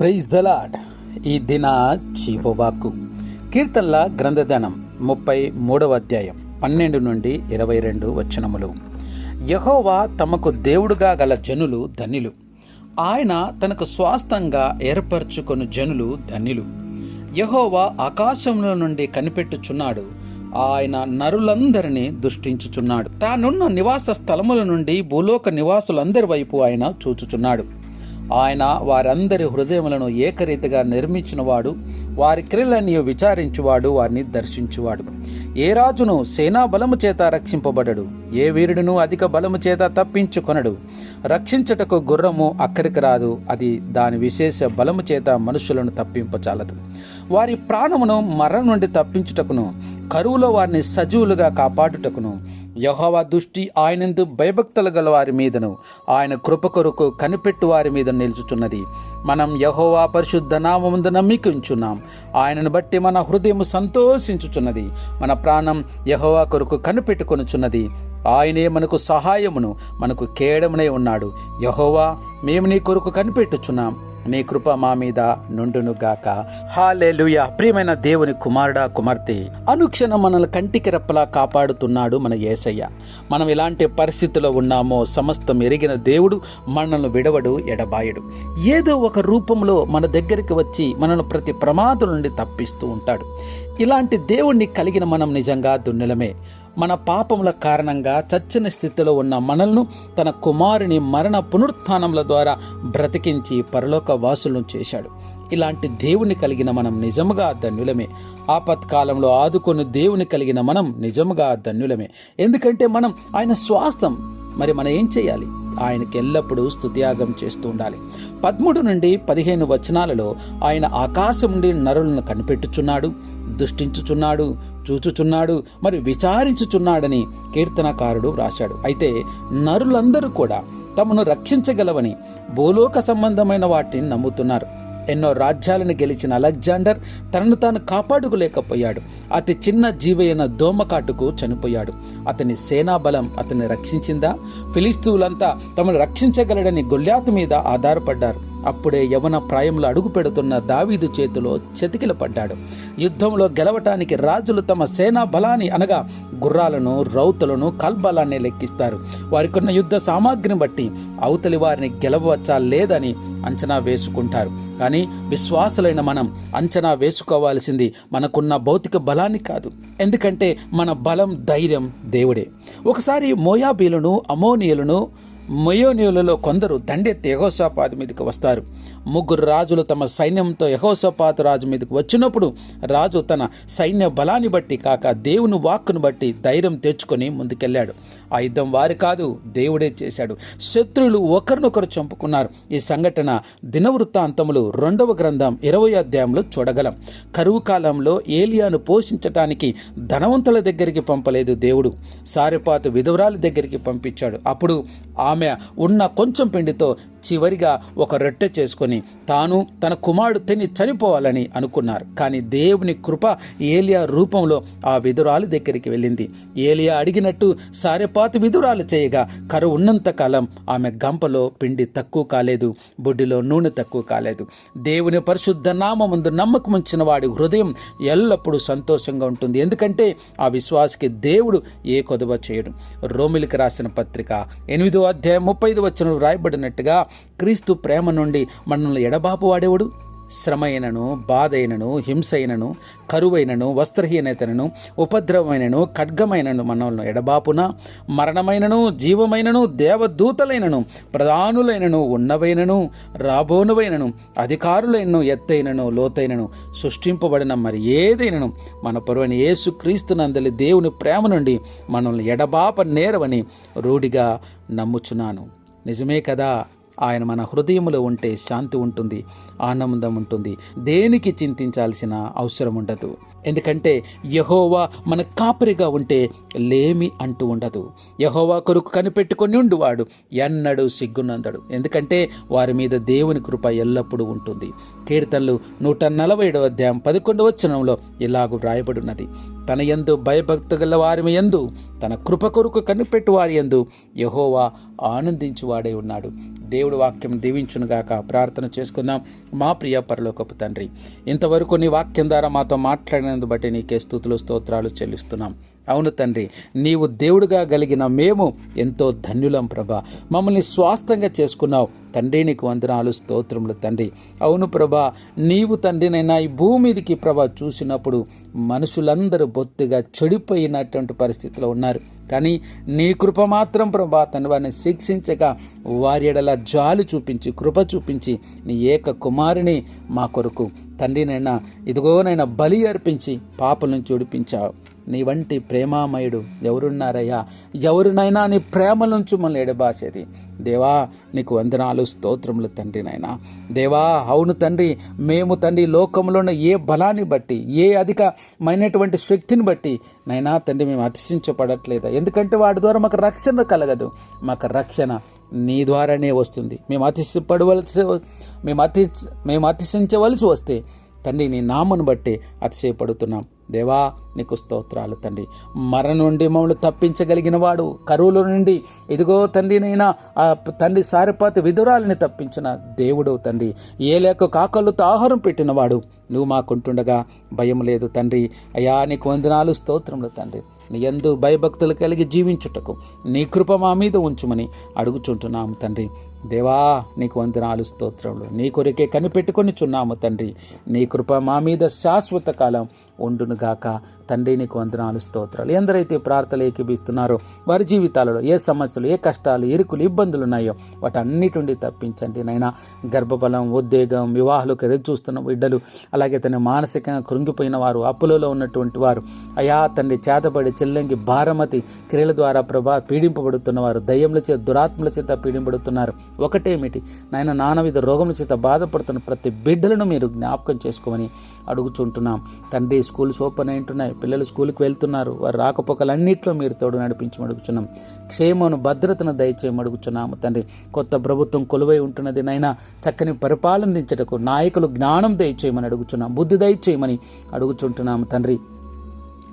Praise the lord ఈ దిన జీవవాక్కు కీర్తనల గ్రంథదానం ముప్పై మూడవ అధ్యాయం పన్నెండు నుండి ఇరవై రెండు వచనములు. యహోవా తమకు దేవుడుగా గల జనులు ధన్యులు. ఆయన తనకు స్వాస్థంగా ఏర్పరచుకొను జనులు ధన్యులు. యహోవా ఆకాశంలో నుండి కనిపెట్టుచున్నాడు. ఆయన నరులందరినీ దృష్టించుచున్నాడు. తానున్న నివాస స్థలముల నుండి భూలోక నివాసులందరి వైపు ఆయన చూచుచున్నాడు. ఆయన వారందరి హృదయములను ఏకరీతిగా నిర్మించినవాడు వారి క్రియలన్నీ విచారించువాడు వారిని దర్శించువాడు. ఏ రాజును సేనా బలము చేత రక్షింపబడడు ఏ వీరుడును అధిక బలము చేత తప్పించుకొనడు. రక్షించటకు గుర్రము అక్కడికి రాదు అది దాని విశేష బలము చేత మనుషులను తప్పింపచాలదు. వారి ప్రాణమును మరణం నుండి తప్పించుటకును కరువులో వారిని సజీవులుగా కాపాడుటకును యహోవా దృష్టి ఆయనందు భయభక్తులు గల వారి మీదను. ఆయన కృప కొరకు కనిపెట్టు వారి మీద నిలుచుచున్నది. మనం యహోవా పరిశుద్ధ నామముందు నమ్మికించున్నాం. ఆయనను బట్టి మన హృదయం సంతోషించుచున్నది. మన ప్రాణం యహోవా కొరకు కనిపెట్టుకొనుచున్నది. ఆయనే మనకు సహాయమును మనకు కేడమునే ఉన్నాడు. యహోవా మేము నీ కొరకు కనిపెట్టుచున్నాం. నీ కృప మా మీద నుండును గాక. హాలేలుయ. ప్రియమైన దేవుని కుమారుడా కుమార్తె అనుక్షణం మనల్ని కంటికి రెప్పలా కాపాడుతున్నాడు మన యేసయ్య మనం ఎలాంటి పరిస్థితిలో ఉన్నామో సమస్తం ఎరిగిన దేవుడు మనల్ని విడవడు ఎడబాయడు. ఏదో ఒక రూపంలో మన దగ్గరికి వచ్చి మనల్ని ప్రతి ప్రమాదం నుండి తప్పిస్తూ ఉంటాడు. ఇలాంటి దేవుణ్ణి కలిగిన మనం నిజంగా దున్నెలమే. మన పాపముల కారణంగా చచ్చిన స్థితిలో ఉన్న మనల్ను తన కుమారుని మరణ పునరుత్థానముల ద్వారా బ్రతికించి పరలోక వాసులను చేశాడు. ఇలాంటి దేవుని కలిగిన మనం నిజముగా ధన్యులమే. ఆపత్కాలంలో ఆదుకొని దేవుని కలిగిన మనం నిజముగా ధన్యులమే. ఎందుకంటే మనం ఆయన స్వాస్థం. మరి మనం ఏం చేయాలి? ఆయనకి ఎల్లప్పుడూ స్తుత్యాగం చేస్తూ ఉండాలి. పదమూడు నుండి పదిహేను వచనాలలో ఆయన ఆకాశం నుండి నరులను కనిపెట్టుచున్నాడు దుష్టించుచున్నాడు చూచుచున్నాడు మరి విచారించుచున్నాడని కీర్తనకారుడు వ్రాశాడు. అయితే నరులందరూ కూడా తమను రక్షించగలవని భూలోక సంబంధమైన వాటిని నమ్ముతున్నారు. ఎన్నో రాజ్యాలను గెలిచిన అలెగ్జాండర్ తనను తాను కాపాడుకోలేకపోయాడు. అతి చిన్న జీవైన దోమకాటుకు చనిపోయాడు. అతని సేనాబలం అతన్ని రక్షించిందా? ఫిలిస్తీవులంతా తమను రక్షించగలడని గొల్లాతు మీద ఆధారపడ్డారు. అప్పుడే యవన ప్రాయంలో అడుగు పెడుతున్న దావీదు చేతిలో చెతికిల పడ్డాడు. యుద్ధంలో గెలవటానికి రాజులు తమ సేనా బలాన్ని అనగా గుర్రాలను రౌతులను కల్బలాన్ని లెక్కిస్తారు. వారికున్న యుద్ధ సామాగ్రిని బట్టి అవతలి వారిని గెలవచ్చా లేదని అంచనా వేసుకుంటారు. కానీ విశ్వాసులైన మనం అంచనా వేసుకోవాల్సింది మనకున్న భౌతిక బలాన్ని కాదు. ఎందుకంటే మన బలం ధైర్యం దేవుడే. ఒకసారి మోయాబీలను అమోనియలను మయోనియులలో కొందరు దండెత్తి యహోసాపాతు మీదకి వస్తారు. ముగ్గురు రాజులు తమ సైన్యంతో యహోసాపాతు రాజు మీదకి వచ్చినప్పుడు రాజు తన సైన్య బలాన్ని బట్టి కాక దేవుని వాక్కును బట్టి ధైర్యం తెచ్చుకొని ముందుకెళ్ళాడు. ఆ యుద్ధం వారి కాదు దేవుడే చేశాడు. శత్రువులు ఒకరినొకరు చంపుకున్నారు. ఈ సంఘటన దినవృత్తాంతములు రెండవ గ్రంథం ఇరవై అధ్యాయంలో చూడగలం. కరువు కాలంలో ఏలియాను పోషించటానికి ధనవంతుల దగ్గరికి పంపలేదు దేవుడు. సారెపాతు విధవరాల దగ్గరికి పంపించాడు. అప్పుడు ఆమె ఆమె ఉన్న కొంచెం పిండితో చివరిగా ఒక రొట్టె చేసుకొని తాను తన కుమారుడు తిని చనిపోవాలని అనుకున్నారు. కానీ దేవుని కృప ఏలియా రూపంలో ఆ విధురాలు దగ్గరికి వెళ్ళింది. ఏలియా అడిగినట్టు సారెపాతి విధురాలు చేయగా కరువు ఉన్నంత కాలం ఆమె గంపలో పిండి తక్కువ కాలేదు బొడ్డిలో నూనె తక్కువ కాలేదు. దేవుని పరిశుద్ధ నామముందు నమ్మకం ఉంచిన వాడి హృదయం ఎల్లప్పుడూ సంతోషంగా ఉంటుంది. ఎందుకంటే ఆ విశ్వాసకి దేవుడు ఏ కొదవ చేయడు. రోమిలికి రాసిన పత్రిక ఎనిమిదో అధ్యాయం ముప్పై ఐదు వచ్చిన రాయబడినట్టుగా క్రీస్తు ప్రేమ నుండి మనల్ని ఎడబాపు వాడేవాడు. శ్రమైనను బాధైనను హింసైనను కరువైనను వస్త్రహీనతనను ఉపద్రవమైనను ఖడ్గమైనను మనల్ని ఎడబాపున. మరణమైనను జీవమైనను దేవదూతలైనను ప్రధానులైనను ఉన్నవైనను రాబోనువైనను అధికారులైనను ఎత్తైనను లోతైనను సృష్టింపబడిన మరి ఏదైనను మన పొరవని యేసు క్రీస్తునందలి దేవుని ప్రేమ నుండి మనల్ని ఎడబాప నేరవని రూఢిగా నమ్ముచున్నాను. నిజమే కదా? ఆయన మన హృదయములో ఉంటే శాంతి ఉంటుంది ఆనందం ఉంటుంది. దేనికి చింతించాల్సిన అవసరం ఉండదు. ఎందుకంటే యహోవా మన కాపరిగా ఉంటే లేమి అంటూ ఉండదు. యహోవా కొరకు కనిపెట్టుకొని ఉండువాడు ఎన్నడూ సిగ్గునందడు. ఎందుకంటే వారి మీద దేవుని కృప ఎల్లప్పుడూ ఉంటుంది. కీర్తనలు నూట నలభై ఏడవ అధ్యాయం పదకొండవ వచనంలో ఇలాగూ ఉన్నది తన యందు భయభక్తి గల వారి యందు తన కృప కొరకు కనిపెట్టు వారి ఎందు యహోవా ఆనందించువాడే ఉన్నాడు. దేవుడు వాక్యం దీవించునుగాక ప్రార్థన చేసుకుందాం. మా ప్రియ పరలోకపు తండ్రి ఇంతవరకు నీ వాక్యం ద్వారా మాతో మాట్లాడిన మాట్లాడినందు బట్టి నీకే స్థుతులు స్తోత్రాలు చెల్లిస్తున్నాం. అవును తండ్రి నీవు దేవుడుగా కలిగిన మేము ఎంతో ధన్యులం ప్రభా. మమ్మల్ని స్వాస్థంగా చేసుకున్నావు. తండ్రి నీకు వందనాలు స్తోత్రములు తండ్రి. అవును ప్రభా నీవు తండ్రినైనా ఈ భూమి మీదకి ప్రభా చూసినప్పుడు మనుషులందరూ బొత్తిగా చెడిపోయినటువంటి పరిస్థితిలో ఉన్నారు. కానీ నీ కృప మాత్రం ప్రభా తన వారిని శిక్షించగా వారి ఎడల జాలి చూపించి కృప చూపించి నీ ఏక కుమారుని మా కొరకు తండ్రినైనా ఇదిగోనైనా బలి అర్పించి పాపల నుంచి ఉడిపించావు నీ వంటి ప్రేమామయుడు ఎవరున్నారయ్యా? ఎవరినైనా నీ ప్రేమ నుంచి మనల్ని ఎడబాసేది. దేవా నీకు వందనాలు స్తోత్రములు తండ్రి నాయనా. దేవా అవును తండ్రి మేము తండ్రి లోకంలో ఉన్న ఏ బలాన్ని బట్టి ఏ అధికమైనటువంటి శక్తిని బట్టి నైనా తండ్రి మేము అతిశించబడట్లేదా ఎందుకంటే వాటి ద్వారా మాకు రక్షణ కలగదు. మాకు రక్షణ నీ ద్వారానే వస్తుంది. మేము అతిశపడవలసి మేము అతి మేము అతిశించవలసి వస్తే తండ్రి నీ నామను బట్టి అతిశయపడుతున్నాం. దేవా నీకు స్తోత్రాలు తండ్రి. మరణ నుండి మమ్మల్ని తప్పించగలిగిన వాడు కరువుల నుండి. ఇదిగో తండ్రినైనా ఆ తండ్రి సారిపాతి విధురాలని తప్పించిన దేవుడు తండ్రి. ఏ లేక కాకళ్ళతో ఆహారం పెట్టినవాడు నువ్వు మాకుంటుండగా భయం లేదు తండ్రి. అయా నీకు వందనాలు స్తోత్రములు తండ్రి. నీ ఎందు భయభక్తులు కలిగి జీవించుటకు నీ కృప మా మీద ఉంచుమని అడుగుచుంటున్నాము తండ్రి. దేవా నీకు వందనాలు స్తోత్రములు. నీ కొరికే కనిపెట్టుకొని చున్నాము తండ్రి. నీ కృప మా మీద శాశ్వత కాలం. ఉండునుగాక. తండ్రి నీకు వందనాలు స్తోత్రాలు. ఎందరైతే ప్రార్థనలు ఏకీపిస్తున్నారో వారి జీవితాలలో ఏ సమస్యలు ఏ కష్టాలు ఇరుకులు ఇబ్బందులు ఉన్నాయో వాటన్నిటి నుండి తప్పించండి నైనా గర్భఫలం ఉద్వేగం వివాహాలకు ఎదురు చూస్తున్న బిడ్డలు అలాగే తన మానసికంగా కృంగిపోయిన వారు అప్పులలో ఉన్నటువంటి వారు అయా తండ్రి చేతబడి చెల్లంగి భారమతి క్రియల ద్వారా ప్రభా పీడింపబడుతున్న వారు దయ్యముల చేత దురాత్మల చేత పీడింపబడుతున్నారు. ఒకటేమిటి నాయన నానవిధ రోగముల చేత బాధపడుతున్న ప్రతి బిడ్డలను మీరు జ్ఞాపకం చేసుకోమని అడుగుచుంటున్నాం. తండ్రి స్కూల్స్ ఓపెన్ అయింటున్నాయి పిల్లలు స్కూల్కి వెళ్తున్నారు. వారు రాకపోకలన్నింటిలో మీరు తోడు నడిపించి అడుగుచున్నాం క్షేమను భద్రతను దయచేయమని అడుగుచున్నాము తండ్రి. కొత్త ప్రభుత్వం కొలువై ఉంటున్నది నైనా చక్కని పరిపాలనించటకు నాయకులు జ్ఞానం దయచేయమని అడుగుచున్నాం. బుద్ధి దయచేయమని అడుగుచుంటున్నాము తండ్రి.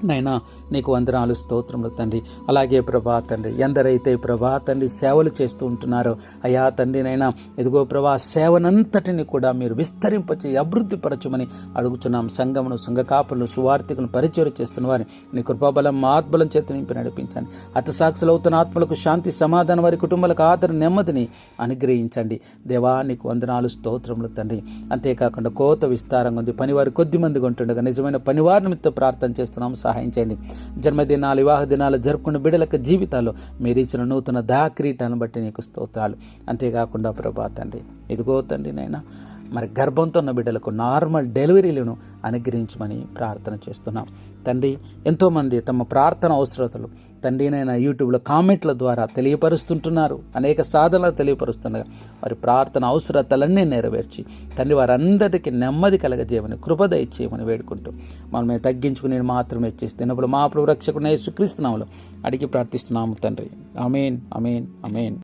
నైనా నీకు వందనాలు స్తోత్రములు తండ్రి. అలాగే ప్రభా తండ్రి ఎందరైతే ప్రభా తండ్రి సేవలు చేస్తూ ఉంటున్నారో అయా తండ్రి నైనా ఇదిగో ప్రభా సేవనంతటిని కూడా మీరు విస్తరింపచి అభివృద్ధి పరచమని అడుగుతున్నాం సంఘమును సంఘ కాపులను సువార్థికులను పరిచయం చేస్తున్న వారిని నీ కృపాబలం ఆత్మలం చేత నింపి నడిపించండి. అతసాక్షులు అవుతున్న ఆత్మలకు శాంతి సమాధానం వారి కుటుంబాలకు ఆదరణ నెమ్మదిని అనుగ్రహించండి. దేవా నీకు వందనాలు స్తోత్రములు తండ్రి. అంతేకాకుండా కోత విస్తారంగా ఉంది. పనివారు కొద్ది మందిగా ఉంటుండగా నిజమైన పనివారి నిమిత్తం ప్రార్థన చేస్తున్నాం. సహాయం చేయండి జన్మదినాలు వివాహ దినాలు జరుపుకున్న బిడ్డలకు జీవితాల్లో మీరు ఇచ్చిన నూతన దాక్రీటాన్ని బట్టి నీకు స్తోత్రాలు. అంతేకాకుండా ప్రభా తండ్రి ఇదిగో తండ్రి నైనా మరి గర్భంతో ఉన్న బిడ్డలకు నార్మల్ డెలివరీలను అనుగ్రహించమని ప్రార్థన చేస్తున్నాం. తండ్రి ఎంతోమంది తమ ప్రార్థన అవసరతలు తండ్రినైనా యూట్యూబ్లో కామెంట్ల ద్వారా తెలియపరుస్తుంటున్నారు. అనేక సాధనలు తెలియపరుస్తున్నారు వారి ప్రార్థన అవసరతలన్నీ నెరవేర్చి తండ్రి వారందరికీ నెమ్మది కలగజేయమని కృపద ఇచ్చేయమని వేడుకుంటూ మనమే తగ్గించుకుని మాత్రమే చేస్తున్నప్పుడు తినప్పుడు మా ప్రభు రక్షకునే సుక్రీస్తున్నాములు అడిగి ప్రార్థిస్తున్నాము తండ్రి. అమేన్ అమేన్ అమేన్